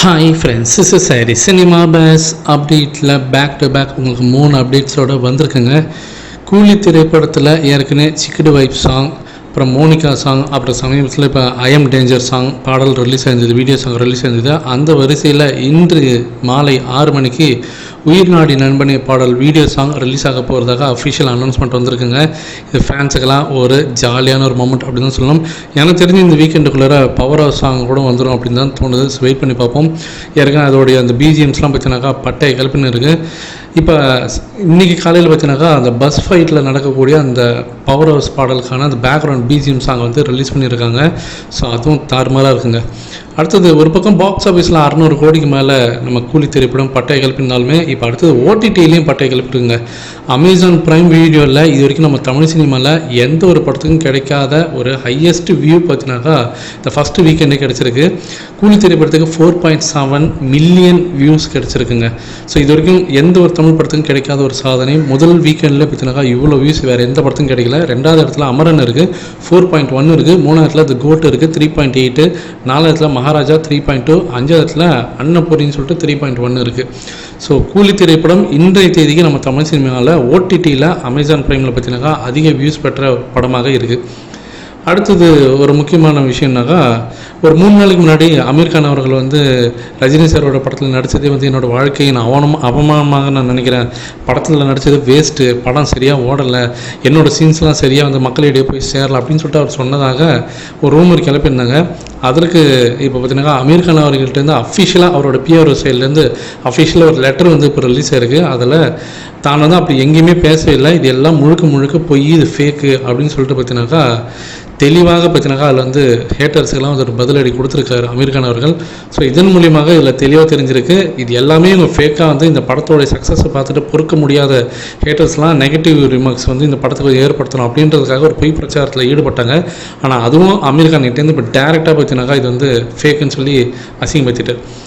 Hi friends இஸ் சாரி cinema base அப்டேட்டில் பேக் டு பேக் உங்களுக்கு மூணு அப்டேட்ஸோடு வந்திருக்குங்க. கூலி திரைப்படத்தில் ஏற்கனவே சிக்கடு வைப் சாங் அப்புறம் மோனிகா சாங் அப்புறம் சமீபத்தில் இப்போ ஐஎம் டேஞ்சர் சாங் பாடல் ரிலீஸ் ஆயிருந்தது வீடியோ சாங் ரிலீஸ் ஆயிருந்தது. அந்த வரிசையில் இன்று மாலை ஆறு மணிக்கு உயிர் நாடி நண்பனே பாடல் வீடியோ சாங் ரிலீஸ் ஆக போகிறதாக அஃபிஷியல் அனௌன்ஸ்மெண்ட் வந்திருக்குங்க. இது ஃபேன்ஸுக்கெல்லாம் ஒரு ஜாலியான ஒரு மூமெண்ட் அப்படின்னு தான் சொல்லணும். எனக்கு தெரிஞ்சு இந்த வீக்கெண்டுக்குள்ளே பவர் ஹவுஸ் சாங் கூட வந்துடும் அப்படின்னு தான் தோணுது. வெயிட் பண்ணி பார்ப்போம். ஏற்கனவே அதோடைய அந்த பிஜிஎம்ஸ்லாம் பார்த்தீங்கன்னாக்கா பட்டை கல்பின்னு இருக்குது இப்போ இன்றைக்கி காலையில் பார்த்தீங்கன்னாக்கா அந்த பஸ் ஃபைட்டில் நடக்கக்கூடிய அந்த பவர் ஹவுஸ் பாடலுக்கான அந்த பேக்ரவுண்ட் பிஜிஎம் சாங் வந்து ரிலீஸ் பண்ணியிருக்காங்க. ஸோ அதுவும் தாறுமாறாக இருக்குங்க. அடுத்தது ஒரு பக்கம் பாக்ஸ் ஆஃபீஸில் அறநூறு கோடிக்கு மேலே நம்ம கூலி திரைப்படம் பட்டை கிளப்பினாலுமே இப்போ அடுத்தது ஓடிடிலையும் பட்டை கிளப்பிடுங்க அமேசான் ப்ரைம் வீடியோவில் இது வரைக்கும் நம்ம தமிழ் சினிமாவில் எந்த ஒரு படத்துக்கும் கிடைக்காத ஒரு ஹையஸ்ட் வியூ பார்த்தினாக்கா இந்த ஃபஸ்ட்டு வீக்கெண்டே கிடச்சிருக்கு. கூலி திரைப்படத்துக்கு four point seven million views கிடச்சிருக்குங்க. So இது வரைக்கும் எந்த ஒரு தமிழ் படத்துக்கும் கிடைக்காத ஒரு சாதனை. முதல் வீக்கெண்டில் பார்த்தீங்கன்னாக்கா இவ்வளோ வியூஸ் வேறு எந்த படத்துக்கும் கிடைக்கல. ரெண்டாவது இடத்துல அமரன் இருக்குது ஃபோர் பாயிண்ட் ஒன் இருக்குது மூணாவது இடத்துல த கோட் இருக்குது த்ரீ பாயிண்ட் எயிட்டு நாலாவது இடத்துல மகாராஜா த்ரீ பாயிண்ட் டூ அஞ்சாவது இடத்துல அன்னபூரின்னு சொல்லிட்டு த்ரீ பாயிண்ட் ஒன் இருக்குது ஸோ கூலி திரைப்படம் இன்றைய தேதிக்கு நம்ம தமிழ் சினிமாவில் ஓடிடியில் அமேசான் ப்ரைமில் பார்த்தீங்கன்னாக்கா அதிக வியூஸ் பெற்ற படமாக இருக்குது அடுத்தது ஒரு முக்கியமான விஷயம்னாக்கா ஒரு மூணு நாளைக்கு முன்னாடி அமீர் கான் அவர்கள் வந்து ரஜினி சாரோட படத்தில் நடித்ததே வந்து என்னோடய வாழ்க்கையின் அவனம் அவமானமாக நான் நினைக்கிறேன். படத்தில் நடித்தது வேஸ்ட்டு படம் சரியாக ஓடலை என்னோடய சீன்ஸ்லாம் சரியாக வந்து மக்களிடையே போய் சேரல அப்படின்னு சொல்லிட்டு அவர் சொன்னதாக ஒரு ரூமர் கிளப்பியிருந்தாங்க. அதற்கு இப்போ பார்த்தீங்கன்னா அமீர் கான் அவர்கள்ட்டேருந்து அஃபிஷியலாக அவரோட பிஆர்ஓ சைட்லேருந்து அஃபிஷியலாக ஒரு லெட்டர் வந்து இப்போ ரிலீஸ் ஆயிருக்கு. அதில் தான் வந்து அப்படி எங்கேயுமே பேசவே இல்லை. இது எல்லாம் முழுக்க முழுக்க பொய் இது ஃபேக்கு அப்படின்னு சொல்லிட்டு பார்த்தீங்கன்னாக்கா தெளிவாக பார்த்தீங்கன்னாக்கா அதில் வந்து ஹேட்டர்ஸ்க்கெல்லாம் வந்து ஒரு பதிலடி கொடுத்துருக்காரு அமீர் கான் அவர்கள். ஸோ இதன் மூலியமாக இதில் தெளிவாக தெரிஞ்சிருக்கு. இது எல்லாமே இவங்க ஃபேக்காக வந்து இந்த படத்தோடைய சக்ஸஸை பார்த்துட்டு பொறுக்க முடியாத ஹேட்டர்ஸ்லாம் நெகட்டிவ் ரிமார்க்ஸ் வந்து இந்த படத்துக்கு ஏற்படுத்தணும் அப்படின்றதுக்காக ஒரு பொய் பிரச்சாரத்தில் ஈடுபட்டாங்க. ஆனால் அதுவும் அமீர் கான் கிட்டேருந்து இப்போ டேரெக்டாக பார்த்தீங்கன்னாக்கா இது வந்து ஃபேக்குன்னு சொல்லி அசிங்கப்படுத்திட்டு